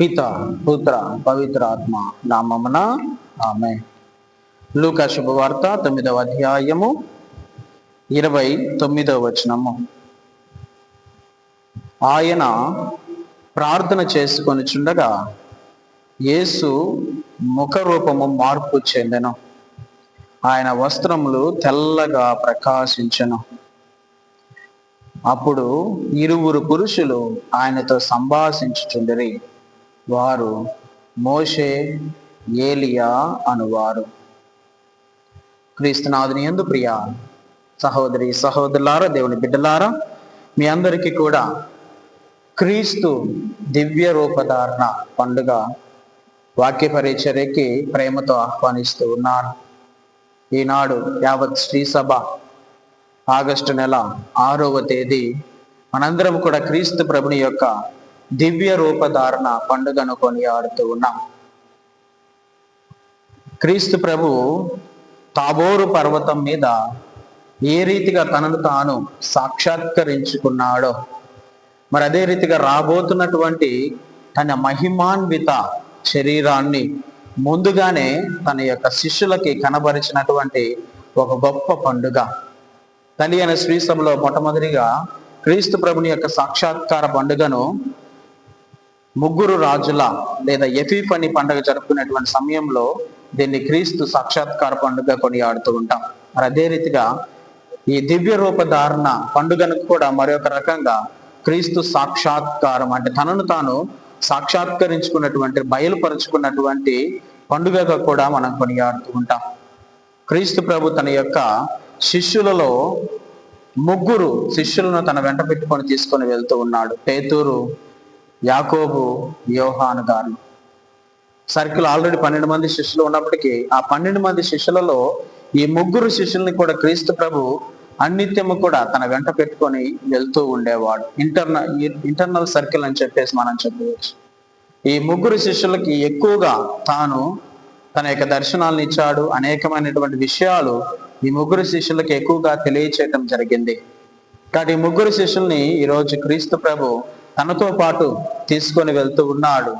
పిత పుత్ర పవిత్ర ఆత్మ నామమున ఆమె లూకా శుభవార్త తొమ్మిదవ అధ్యాయము ఇరవై తొమ్మిదవ వచనము. ఆయన ప్రార్థన చేసుకొని చుండగా యేసు ముఖ రూపము మార్పు చెందెను. ఆయన వస్త్రములు తెల్లగా ప్రకాశించెను. అప్పుడు ఇరువురు పురుషులు ఆయనతో సంభాషించుచుండరి. వారు మోషే ఏలియా అనువారు. క్రీస్తునాథుని ఎందు ప్రియ సహోదరి సహోదరులారా దేవుని బిడ్డలారా మీ అందరికీ కూడా క్రీస్తు దివ్య రూపధారణ పండుగ వాక్య పరిచర్యకి ప్రేమతో ఆహ్వానిస్తూ ఉన్నాను. ఈనాడు యావత్ శ్రీ సభ ఆగస్టు నెల ఆరవ తేదీ మనందరం కూడా క్రీస్తు ప్రభుని యొక్క దివ్య రూపధారణ పండుగను కొనియాడుతూ ఉన్నాం. క్రీస్తు ప్రభు తాబోరు పర్వతం మీద ఏ రీతిగా తనను తాను సాక్షాత్కరించుకున్నాడో మరి అదే రీతిగా రాబోతున్నటువంటి తన మహిమాన్విత శరీరాన్ని ముందుగానే తన యొక్క శిష్యులకి కనబరిచినటువంటి ఒక గొప్ప పండుగ. తల్లి అనే శ్రీసభలో మొట్టమొదటిగా క్రీస్తు ప్రభుని యొక్క సాక్షాత్కార పండుగను ముగ్గురు రాజుల లేదా ఎఫీఫని పండుగ జరుపుకునేటువంటి సమయంలో దీన్ని క్రీస్తు సాక్షాత్కార పండుగ కొనియాడుతూ ఉంటాం. మరి అదే రీతిగా ఈ దివ్య రూప ధారణ పండుగను కూడా మరొక రకంగా క్రీస్తు సాక్షాత్కారం అంటే తనను తాను సాక్షాత్కరించుకున్నటువంటి బయలుపరుచుకున్నటువంటి పండుగగా కూడా మనం కొనియాడుతూ ఉంటాం. క్రీస్తు ప్రభు తన యొక్క శిష్యులలో ముగ్గురు శిష్యులను తన వెంట పెట్టుకొని తీసుకొని వెళ్తూ ఉన్నాడు. పేతూరు యాకోబు యోహాను గారు. సర్కిల్ ఆల్రెడీ పన్నెండు మంది శిష్యులు ఉన్నప్పటికీ ఆ పన్నెండు మంది శిష్యులలో ఈ ముగ్గురు శిష్యుల్ని కూడా క్రీస్తు ప్రభు అన్నిత్యము కూడా తన వెంట పెట్టుకొని వెళ్తూ ఉండేవాడు. ఇంటర్నల్ ఇంటర్నల్ సర్కిల్ అని చెప్పేసి మనం చెప్పవచ్చు. ఈ ముగ్గురు శిష్యులకి ఎక్కువగా తాను తన యొక్క దర్శనాలను ఇచ్చాడు. అనేకమైనటువంటి విషయాలు ఈ ముగ్గురు శిష్యులకి ఎక్కువగా తెలియచేయటం జరిగింది. కాబట్టి ఈ ముగ్గురు శిష్యుల్ని ఈరోజు క్రీస్తు ప్రభు తనతో పాటు తీసుకొని వెళ్తూ ఉన్నాడు.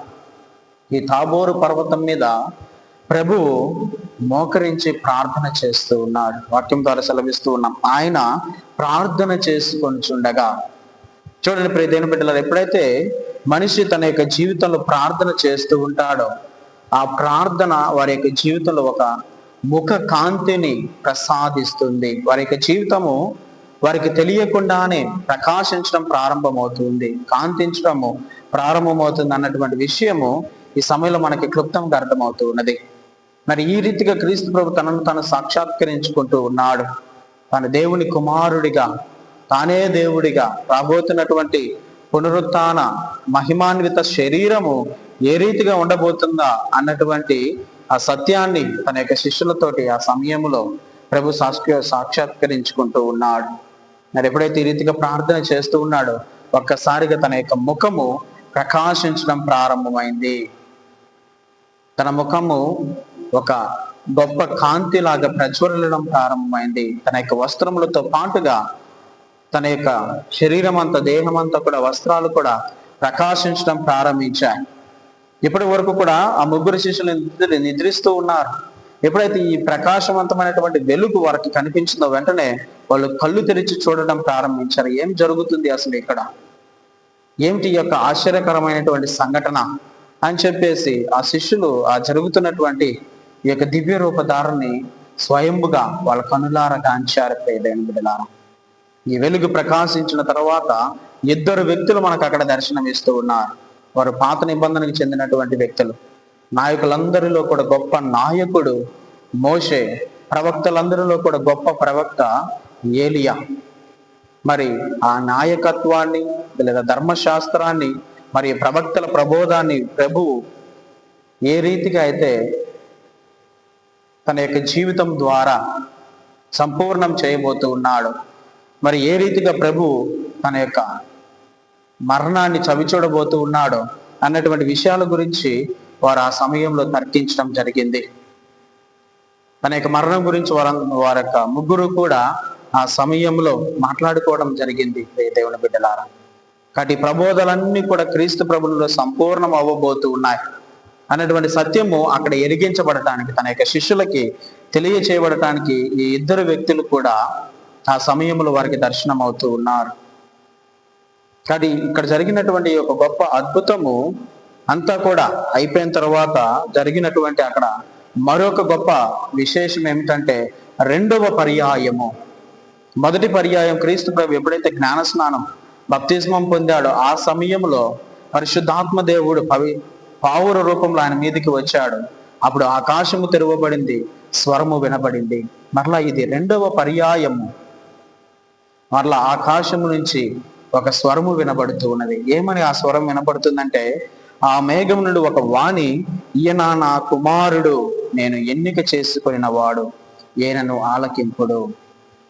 ఈ తాబోరు పర్వతం మీద ప్రభువు మోకరించి ప్రార్థన చేస్తూ ఉన్నాడు. వాక్యం ద్వారా సెలవిస్తూ ఉన్నాం. ఆయన ప్రార్థన చేసుకొని చుండగా చూడండి ప్రియ బిడ్డలారు ఎప్పుడైతే మనిషి తన యొక్క జీవితంలో ప్రార్థన చేస్తూ ఉంటాడో ఆ ప్రార్థన వారి యొక్క జీవితంలో ఒక ముఖ కాంతిని ప్రసాదిస్తుంది. వారి యొక్క జీవితము వారికి తెలియకుండానే ప్రకాశించడం ప్రారంభమవుతుంది కాంతించడము ప్రారంభమవుతుంది అన్నటువంటి విషయము ఈ సమయంలో మనకి క్లుప్తంగా అర్థమవుతూ ఉన్నది. మరి ఈ రీతిగా క్రీస్తు ప్రభు తనను తను సాక్షాత్కరించుకుంటూ ఉన్నాడు. తన దేవుని కుమారుడిగా తానే దేవుడిగా రాబోతున్నటువంటి పునరుత్న మహిమాన్విత శరీరము ఏ రీతిగా ఉండబోతుందా అన్నటువంటి ఆ సత్యాన్ని తన యొక్క శిష్యులతోటి ఆ సమయంలో ప్రభు సాక్ష సాక్షాత్కరించుకుంటూ ఉన్నాడు. మరి ఎప్పుడైతే ఈ రీతిగా ప్రార్థన చేస్తూ ఉన్నాడో ఒక్కసారిగా తన యొక్క ముఖము ప్రకాశించడం ప్రారంభమైంది. తన ముఖము ఒక గొప్ప కాంతిలాగా ప్రజ్వరలడం ప్రారంభమైంది. తన యొక్క వస్త్రములతో పాటుగా తన యొక్క శరీరం అంతా దేహం అంతా కూడా వస్త్రాలు కూడా ప్రకాశించడం ప్రారంభించాయి ఇప్పటి వరకు కూడా ఆ ముగ్గురు శిష్యులు నిద్ర- నిద్రిస్తూ ఉన్నారు. ఎప్పుడైతే ఈ ప్రకాశవంతమైనటువంటి వెలుగు వారికి కనిపించిందో వెంటనే వాళ్ళు కళ్ళు తెరిచి చూడడం ప్రారంభించారు. ఏం జరుగుతుంది అసలు ఇక్కడ? ఏమిటి యొక్క ఆశ్చర్యకరమైనటువంటి సంఘటన? అని చెప్పేసి ఆ శిష్యులు ఆ జరుగుతున్నటువంటి ఈ యొక్క దివ్య రూపధారని స్వయంగా వాళ్ళ కనులార గాంచారు. ప్రియదైన బిడ్డలారా ఈ వెలుగు ప్రకాశించిన తర్వాత ఇద్దరు వ్యక్తులు మనకు అక్కడ దర్శనం ఇస్తూ ఉన్నారు. వారు పాత నిబంధనకు చెందినటువంటి వ్యక్తులు. నాయకులందరిలో కూడా గొప్ప నాయకుడు మోషే ప్రవక్తలందరిలో కూడా గొప్ప ప్రవక్త ఏలియా. మరి ఆ నాయకత్వాన్ని లేదా ధర్మశాస్త్రాన్ని మరి ప్రవక్తల ప్రబోధాన్ని ప్రభువు ఏ రీతిగా అయితే తన యొక్క జీవితం ద్వారా సంపూర్ణం చేయబోతూ ఉన్నాడు మరి ఏ రీతిగా ప్రభు తన యొక్క మరణాన్ని చవిచూడబోతూ ఉన్నాడో అన్నటువంటి విషయాల గురించి వారు ఆ సమయంలో తర్కించడం జరిగింది. తన యొక్క మరణం గురించి వారు వారి యొక్క ముగ్గురు కూడా ఆ సమయంలో మాట్లాడుకోవడం జరిగింది. దేవుని బిడ్డలారా కాబట్టి ప్రబోధాలన్నీ కూడా క్రీస్తు ప్రభులలో సంపూర్ణం అవ్వబోతూ ఉన్నాయి. అన్నటువంటి సత్యము అక్కడ ఎరిగించబడటానికి తన యొక్క శిష్యులకి తెలియచేయబడటానికి ఈ ఇద్దరు వ్యక్తులు కూడా ఆ సమయంలో వారికి దర్శనం అవుతూ ఉన్నారు. కానీ ఇక్కడ జరిగినటువంటి ఈ యొక్క గొప్ప అద్భుతము అంతా కూడా అయిపోయిన తర్వాత జరిగినటువంటి అక్కడ మరొక గొప్ప విశేషం ఏమిటంటే రెండవ పర్యాయము. మొదటి పర్యాయం క్రీస్తు ప్రభు ఎప్పుడైతే జ్ఞాన స్నానం బప్తిస్మం పొందాడో ఆ సమయంలో పరిశుద్ధాత్మ దేవుడు పవి పావుర రూపంలో ఆయన మీదికి వచ్చాడు. అప్పుడు ఆకాశము తెరవబడింది స్వరము వినబడింది. మరలా ఇది రెండవ పర్యాయము. మరలా ఆకాశము నుంచి ఒక స్వరము వినబడుతూ ఉన్నది. ఏమని ఆ స్వరం వినబడుతుందంటే ఆ మేఘం నుండి ఒక వాణి ఈయన నా కుమారుడు నేను ఎన్నిక చేసుకొనిన వాడు ఈయనను ఆలకింపుడు.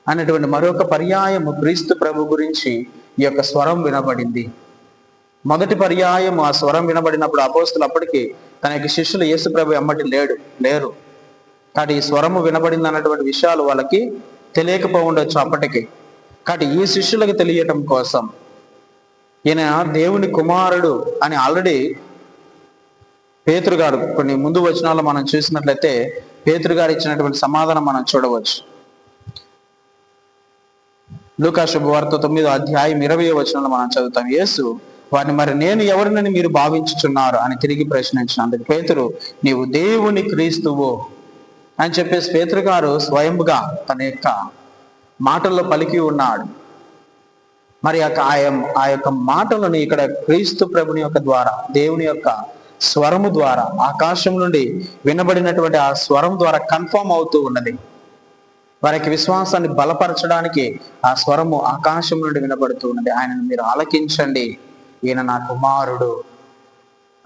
అనేటువంటి మరొక పర్యాయము క్రీస్తు ప్రభు గురించి ఈ యొక్క స్వరం వినబడింది. మొదటి పర్యాయం ఆ స్వరం వినబడినప్పుడు అపోస్తులు అప్పటికి తన యొక్క శిష్యులు యేసు ప్రభు ఎమ్మటి లేడు లేరు. కాబట్టి ఈ స్వరము వినబడింది అన్నటువంటి విషయాలు వాళ్ళకి తెలియకపోఉండొచ్చు అప్పటికి. కాబట్టి ఈ శిష్యులకు తెలియటం కోసం ఈయన దేవుని కుమారుడు అని ఆల్రెడీ పేతురు గారు కొన్ని ముందు వచనాల్లో మనం చూసినట్లయితే పేతురు గారు ఇచ్చినటువంటి సమాధానం మనం చూడవచ్చు. లూకా శుభవార్త తొమ్మిదో అధ్యాయం ఇరవై వచనంలో మనం చదువుతాం. యేసు వారిని మరి నేను ఎవరినని మీరు భావించుచున్నారు? అని తిరిగి ప్రశ్నించినందుకు పేతురు నీవు దేవుని క్రీస్తువు. అని చెప్పేసి పేతురు గారు స్వయంగా తన యొక్క మాటల్లో పలికి ఉన్నాడు. మరి యొక్క ఆ యొక్క- ఆ యొక్క మాటలను ఇక్కడ క్రీస్తు ప్రభుని యొక్క ద్వారా దేవుని యొక్క స్వరము ద్వారా ఆకాశం నుండి వినబడినటువంటి ఆ స్వరం ద్వారా కన్ఫర్మ్ అవుతూ ఉన్నది. వారికి విశ్వాసాన్ని బలపరచడానికి ఆ స్వరము ఆకాశం నుండి వినబడుతూ ఉన్నది. ఆయనను మీరు ఆలకించండి. ఈయన నా కుమారుడు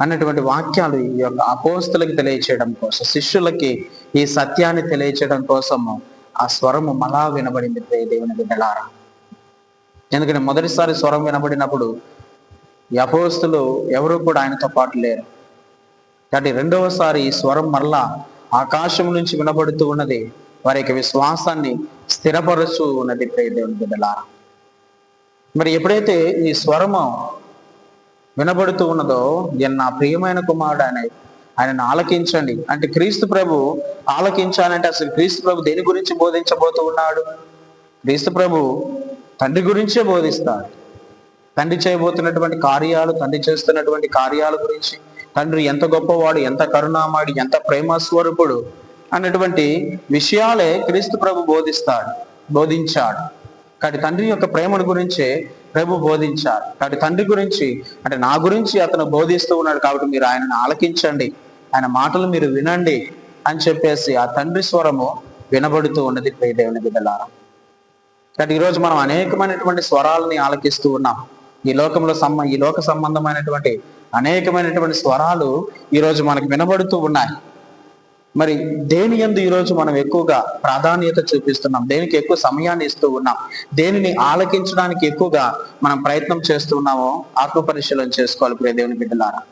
అన్నటువంటి వాక్యాలు ఈ యొక్క అపోస్తులకి తెలియచేయడం కోసం శిష్యులకి ఈ సత్యాన్ని తెలియచేయడం కోసము ఆ స్వరము మళ్ళా వినబడింది. దేవుని బిడ్డలారా ఎందుకంటే మొదటిసారి స్వరం వినబడినప్పుడు ఈ అపోస్తులు ఎవరు కూడా ఆయనతో పాటు లేరు. కాబట్టి రెండవసారి ఈ స్వరం మరలా ఆకాశం నుంచి వినబడుతూ ఉన్నది. వారి యొక్క విశ్వాసాన్ని స్థిరపరుచు ఉన్నది. దేవుని బిడ్డలారా మరి ఎప్పుడైతే ఈ స్వరము వినబడుతూ ఉన్నదో నేను నా ప్రియమైన కుమారుడు అనే ఆయనను ఆలకించండి. అంటే క్రీస్తు ప్రభు ఆలకించాలంటే అసలు క్రీస్తు ప్రభు దేని గురించి బోధించబోతూ ఉన్నాడు? క్రీస్తు ప్రభు తండ్రి గురించే బోధిస్తాడు. తండ్రి చేయబోతున్నటువంటి కార్యాలు తండ్రి చేస్తున్నటువంటి కార్యాల గురించి తండ్రి ఎంత గొప్పవాడు ఎంత కరుణామాడి ఎంత ప్రేమ స్వరూపుడు అన్నటువంటి విషయాలే క్రీస్తు ప్రభు బోధిస్తాడు బోధించాడు. కాబట్టి తండ్రి యొక్క ప్రేమను గురించే ప్రభు బోధించాడు. కాబట్టి తండ్రి గురించి అంటే నా గురించి అతను బోధిస్తూ ఉన్నాడు కాబట్టి మీరు ఆయనను ఆలకించండి ఆయన మాటలు మీరు వినండి అని చెప్పేసి ఆ తండ్రి స్వరము వినబడుతూ ఉన్నది ప్రియ దేవుని బిడ్డలారా. కాబట్టి ఈరోజు మనం అనేకమైనటువంటి స్వరాలని ఆలకిస్తూ ఉన్నాం. ఈ లోకంలో సంబ ఈ లోక సంబంధమైనటువంటి అనేకమైనటువంటి స్వరాలు ఈరోజు మనకు వినబడుతూ ఉన్నాయి. మరి దేని యందు ఈరోజు మనం ఎక్కువగా ప్రాధాన్యత చూపిస్తున్నాం? దేనికి ఎక్కువ సమయాన్ని ఇస్తూ ఉన్నాం? దేనిని ఆలకించడానికి ఎక్కువగా మనం ప్రయత్నం చేస్తూ ఉన్నామో ఆత్మ పరిశీలన చేసుకోవాలి ప్రియ దేవుని బిడ్డలారా.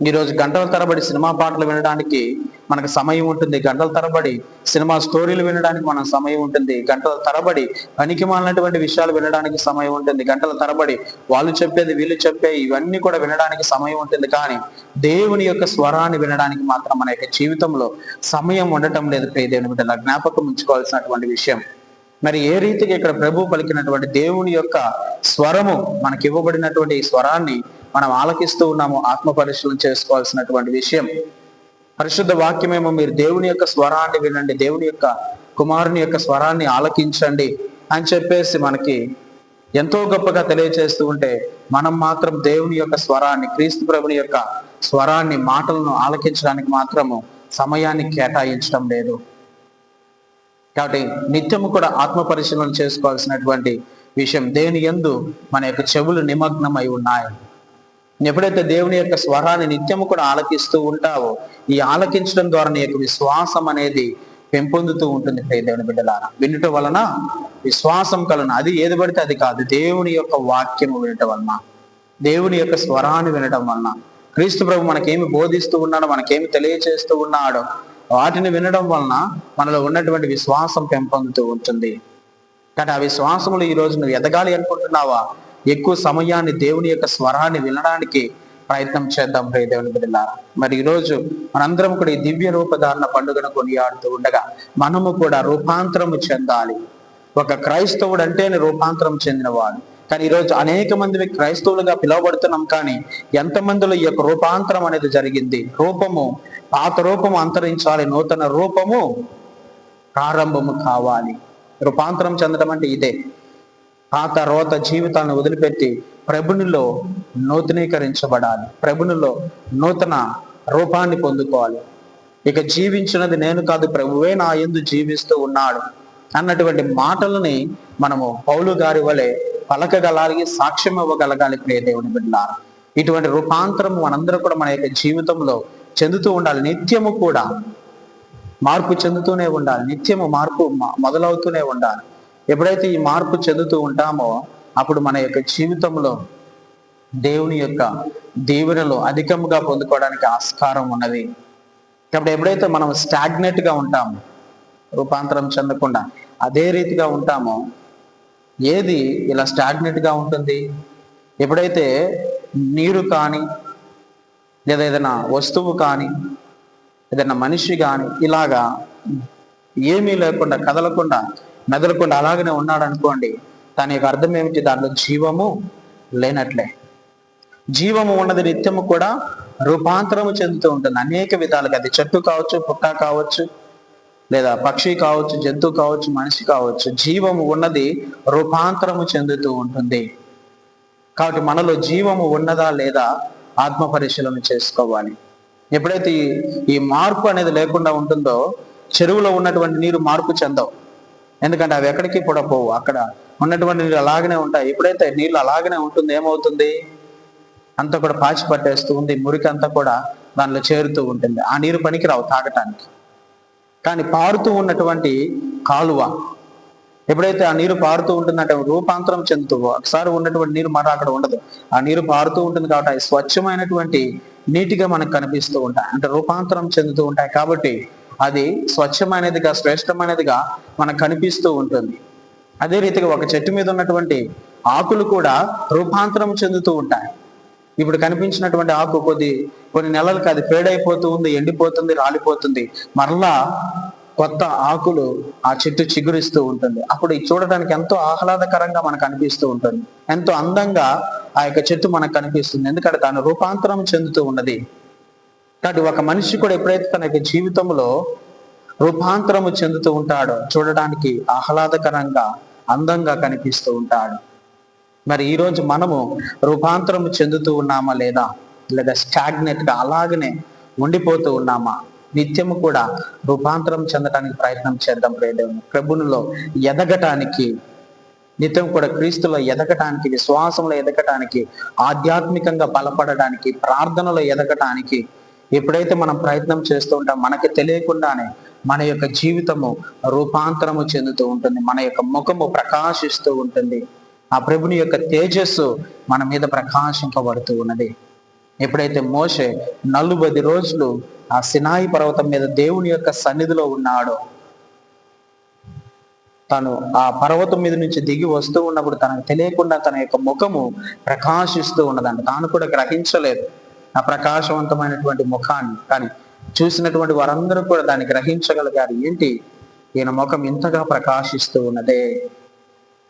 ఈరోజు గంటల తరబడి సినిమా పాటలు వినడానికి మనకు సమయం ఉంటుంది. గంటల తరబడి సినిమా స్టోరీలు వినడానికి మనం సమయం ఉంటుంది. గంటల తరబడి పనికి మాలినటువంటి విషయాలు వినడానికి సమయం ఉంటుంది. గంటల తరబడి వాళ్ళు చెప్పేది వీళ్ళు చెప్పే ఇవన్నీ కూడా వినడానికి సమయం ఉంటుంది. కానీ దేవుని యొక్క స్వరాన్ని వినడానికి మాత్రం మన యొక్క జీవితంలో సమయం ఉండటం లేదు. ప్రియదేవుని బిడ్డల జ్ఞాపకం ఉంచుకోవాల్సినటువంటి విషయం. మరి ఏ రీతికి ఇక్కడ ప్రభు పలికినటువంటి దేవుని యొక్క స్వరము మనకి ఇవ్వబడినటువంటి ఈ స్వరాన్ని మనం ఆలకిస్తూ ఉన్నాము ఆత్మ పరిశీలన చేసుకోవాల్సినటువంటి విషయం. పరిశుద్ధ వాక్యమేమో మీరు దేవుని యొక్క స్వరాన్ని వినండి దేవుని యొక్క కుమారుని యొక్క స్వరాన్ని ఆలకించండి అని చెప్పేసి మనకి ఎంతో గొప్పగా తెలియజేస్తూ ఉంటే మనం మాత్రం దేవుని యొక్క స్వరాన్ని క్రీస్తు ప్రభుని యొక్క స్వరాన్ని మాటలను ఆలకించడానికి మాత్రము సమయాన్ని కేటాయించడం లేదు. కాబట్టి నిత్యము కూడా ఆత్మ పరిశీలన చేసుకోవాల్సినటువంటి విషయం దేని ఎందు మన యొక్క చెవులు నిమగ్నమై ఉన్నాయి. ఎప్పుడైతే దేవుని యొక్క స్వరాన్ని నిత్యము కూడా ఆలకిస్తూ ఉంటావో ఈ ఆలకించడం ద్వారా నీ యొక్క విశ్వాసం అనేది పెంపొందుతూ ఉంటుంది ప్రియ దేవుని బిడ్డలారా. వినటం వలన విశ్వాసం కలను. అది ఏది పడితే అది కాదు. దేవుని యొక్క వాక్యము వినటం వలన దేవుని యొక్క స్వరాన్ని వినటం వలన. క్రీస్తు ప్రభు మనకేమి బోధిస్తూ ఉన్నాడో మనకేమి తెలియచేస్తూ ఉన్నాడో వాటిని వినడం వలన మనలో ఉన్నటువంటి విశ్వాసం పెంపొందుతూ ఉంటుంది. కానీ ఆ విశ్వాసములు ఈ రోజు నువ్వు ఎదగాలి అనుకుంటున్నావా? ఎక్కువ సమయాన్ని దేవుని యొక్క స్వరాన్ని వినడానికి ప్రయత్నం చేద్దాం ప్రియ దేవుని బిడ్డలారా. మరి ఈరోజు మనందరం కూడా ఈ దివ్య రూపధారణ పండుగను కొనియాడుతూ ఉండగా మనము కూడా రూపాంతరము చెందాలి. ఒక క్రైస్తవుడు అంటేనే రూపాంతరం చెందినవాడు. కానీ ఈరోజు అనేక మంది క్రైస్తవులుగా పిలువబడుతున్నాం కానీ ఎంతమందిలో ఈ యొక్క రూపాంతరం అనేది జరిగింది? రూపము పాత రూపము అంతరించాలి నూతన రూపము ప్రారంభము కావాలి. రూపాంతరం చెందడం అంటే ఇదే. ఆ తర్వాత జీవితాలను వదిలిపెట్టి ప్రభునిలో నూతనీకరించబడాలి. ప్రభునిలో నూతన రూపాన్ని పొందుకోవాలి. ఇక జీవించినది నేను కాదు ప్రభువే నా ఎందు జీవిస్తూ ఉన్నాడు అన్నటువంటి మాటలని మనము పౌలు గారి వలె పలకగలాగి సాక్ష్యం ఇవ్వగలగాలి ప్రియ దేవుని బిడ్డారు ఇటువంటి రూపాంతరం మనందరూ కూడా మన యొక్క జీవితంలో చెందుతూ ఉండాలి. నిత్యము కూడా మార్పు చెందుతూనే ఉండాలి. నిత్యము మార్పు మొదలవుతూనే ఉండాలి. ఎప్పుడైతే ఈ మార్పు చెందుతూ ఉంటామో అప్పుడు మన యొక్క జీవితంలో దేవుని యొక్క దీవెనలు అధికముగా పొందుకోవడానికి ఆస్కారం ఉన్నది. కాబట్టి ఎప్పుడైతే మనం స్టాగ్నెట్గా ఉంటామో రూపాంతరం చెందకుండా అదే రీతిగా ఉంటామో ఏది ఇలా స్టాగ్నెట్గా ఉంటుంది? ఎప్పుడైతే నీరు కానీ లేదా ఏదైనా వస్తువు కానీ ఏదైనా మనిషి కానీ ఇలాగా ఏమీ లేకుండా కదలకుండా మెదలకుండా అలాగనే ఉన్నాడు అనుకోండి దాని యొక్క అర్థం ఏమిటి? దానిలో జీవము లేనట్లే. జీవము ఉన్నది నిత్యము కూడా రూపాంతరము చెందుతూ ఉంటుంది. అనేక విధాలుగా అది చెట్టు కావచ్చు పుట్ట కావచ్చు లేదా పక్షి కావచ్చు జంతువు కావచ్చు మనిషి కావచ్చు జీవము ఉన్నది రూపాంతరము చెందుతూ ఉంటుంది. కాబట్టి మనలో జీవము ఉన్నదా లేదా ఆత్మ పరిశీలన చేసుకోవాలి. ఎప్పుడైతే ఈ మార్పు అనేది లేకుండా ఉంటుందో చెరువులో ఉన్నటువంటి నీరు మార్పు చెందవు. ఎందుకంటే అవి ఎక్కడికి కూడా పోవు. అక్కడ ఉన్నటువంటి నీళ్ళు అలాగనే ఉంటాయి. ఎప్పుడైతే నీళ్ళు అలాగనే ఉంటుంది ఏమవుతుంది? అంతా కూడా పాచి పట్టేస్తూ ఉంది. మురికి అంతా కూడా దానిలో చేరుతూ ఉంటుంది. ఆ నీరు పనికిరావు తాగటానికి. కానీ పారుతూ ఉన్నటువంటి కాలువ ఎప్పుడైతే ఆ నీరు పారుతూ ఉంటుందంటే రూపాంతరం చెందుతూ ఒకసారి ఉన్నటువంటి నీరు మరో అక్కడ ఉండదు. ఆ నీరు పారుతూ ఉంటుంది కాబట్టి స్వచ్ఛమైనటువంటి నీటిగా మనకు కనిపిస్తూ ఉంటాయి. అంటే రూపాంతరం చెందుతూ ఉంటాయి కాబట్టి అది స్వచ్ఛమైనదిగా శ్రేష్టమైనదిగా మనకు కనిపిస్తూ ఉంటుంది. అదే రీతిగా ఒక చెట్టు మీద ఉన్నటువంటి ఆకులు కూడా రూపాంతరం చెందుతూ ఉంటాయి. ఇప్పుడు కనిపించినటువంటి ఆకు కొద్ది కొన్ని నెలలకు అది పేడైపోతూ ఉంది ఎండిపోతుంది రాలిపోతుంది. మరలా కొత్త ఆకులు ఆ చెట్టు చిగురిస్తూ ఉంటుంది. అప్పుడు ఇది చూడడానికి ఎంతో ఆహ్లాదకరంగా మనకు అనిపిస్తూ ఉంటుంది. ఎంతో అందంగా ఆ యొక్క చెట్టు మనకు కనిపిస్తుంది. ఎందుకంటే దాని రూపాంతరం చెందుతూ ఉన్నది. కాబట్టి ఒక మనిషి కూడా ఎప్పుడైతే తన యొక్క జీవితంలో రూపాంతరము చెందుతూ ఉంటాడో. చూడడానికి ఆహ్లాదకరంగా అందంగా కనిపిస్తూ ఉంటాడు. మరి ఈ రోజు మనము రూపాంతరం చెందుతూ ఉన్నామా లేదా? లేదా స్టాగ్నెట్గా అలాగనే ఉండిపోతూ ఉన్నామా? నిత్యము కూడా రూపాంతరం చెందడానికి ప్రయత్నం చేద్దాం ప్రియదేవుని ప్రభునిలో ఎదగటానికి నిత్యం కూడా క్రీస్తులో ఎదగటానికి విశ్వాసంలో ఎదగటానికి ఆధ్యాత్మికంగా బలపడడానికి ప్రార్థనలో ఎదగటానికి ఎప్పుడైతే మనం ప్రయత్నం చేస్తూ ఉంటాం మనకి తెలియకుండానే మన యొక్క జీవితము రూపాంతరము చెందుతూ ఉంటుంది. మన యొక్క ముఖము ప్రకాశిస్తూ ఉంటుంది. ఆ ప్రభుని యొక్క తేజస్సు మన మీద ప్రకాశింపబడుతూ ఉన్నది. ఎప్పుడైతే మోషే నలుబది రోజులు ఆ సినాయి పర్వతం మీద దేవుని యొక్క సన్నిధిలో ఉన్నాడో తను ఆ పర్వతం మీద నుంచి దిగి వస్తూ ఉన్నప్పుడు తనకు తెలియకుండా తన యొక్క ముఖము ప్రకాశిస్తూ ఉన్నదంట. తాను కూడా గ్రహించలేదు. ఆ ప్రకాశవంతమైనటువంటి ముఖాన్ని. కానీ చూసినటువంటి వారందరూ కూడా దాన్ని గ్రహించగలిగారు. ఏంటి? ఈయన ముఖం ఇంతగా ప్రకాశిస్తూ ఉన్నదే.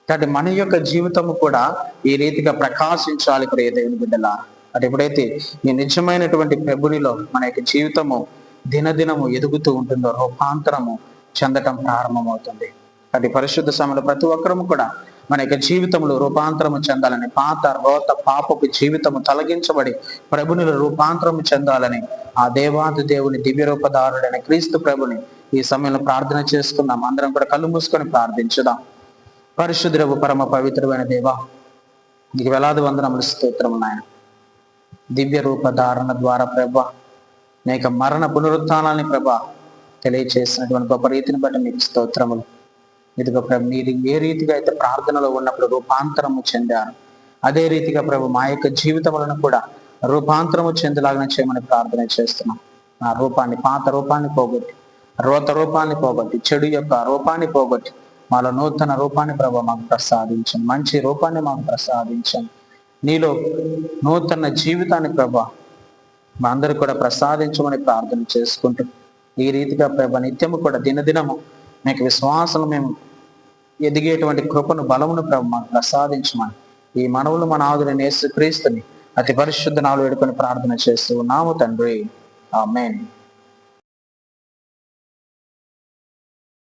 కాబట్టి మన యొక్క జీవితము కూడా ఈ రీతిగా ప్రకాశించాలి ప్రియ దేవుని బిడ్డలా అది ఎప్పుడైతే ఈ నిజమైనటువంటి ప్రభునిలో మన యొక్క జీవితము దినదినము ఎదుగుతూ ఉంటుందో రూపాంతరము చెందటం ప్రారంభమవుతుంది. అది పరిశుద్ధ సమయంలో ప్రతి ఒక్కరము కూడా మన యొక్క జీవితంలో రూపాంతరము చెందాలని పాత రోత పాపపు జీవితము తొలగించబడి ప్రభునిలో రూపాంతరము చెందాలని ఆ దేవాది దేవుని దివ్యరూపదారుడైన క్రీస్తు ప్రభుని ఈ సమయంలో ప్రార్థన చేసుకుందాం అందరం కూడా కళ్ళు మూసుకొని ప్రార్థించుదాం. పరిశుద్ధురవు పరమ పవిత్రమైన దేవ నీకు వేలాది వందనములు స్తోత్రము నాయన. దివ్య రూప ధారణ ద్వారా ప్రభ నీ యొక్క మరణ పునరుత్నాన్ని ప్రభ తెలియచేసినటువంటి గొప్ప రీతిని బట్టి మీకు స్తోత్రములు. ఇదిగో ప్రభు మీరు ఏ రీతిగా అయితే ప్రార్థనలో ఉన్నప్పుడు రూపాంతరము చెందారు అదే రీతిగా ప్రభు మా యొక్క జీవితములను కూడా రూపాంతరము చెందేలాగా చేయమని ప్రార్థన చేస్తున్నాం. ఆ రూపాన్ని పాత రూపాన్ని పోగొట్టి రోత రూపాన్ని పోగొట్టి చెడు యొక్క రూపాన్ని పోగొట్టి మాలో నూతన రూపాన్ని ప్రభా మాకు ప్రసాదించండి. మంచి రూపాన్ని మాకు ప్రసాదించండి. నీలో నూతన జీవితాన్ని ప్రభా మా అందరికి కూడా ప్రసాదించమని ప్రార్థన చేసుకుంటూ ఈ రీతిగా ప్రభ నిత్యము కూడా దినదినము మీకు విశ్వాసం మేము ఎదిగేటువంటి కృపను బలమును ప్రభ మాకు ప్రసాదించమని. ఈ మనవులు మన ఆదుని నేసు క్రీస్తుని అతి పరిశుద్ధ నాలు వేడుకొని ప్రార్థన చేస్తూ ఉన్నాము తండ్రి. ఆమెన్.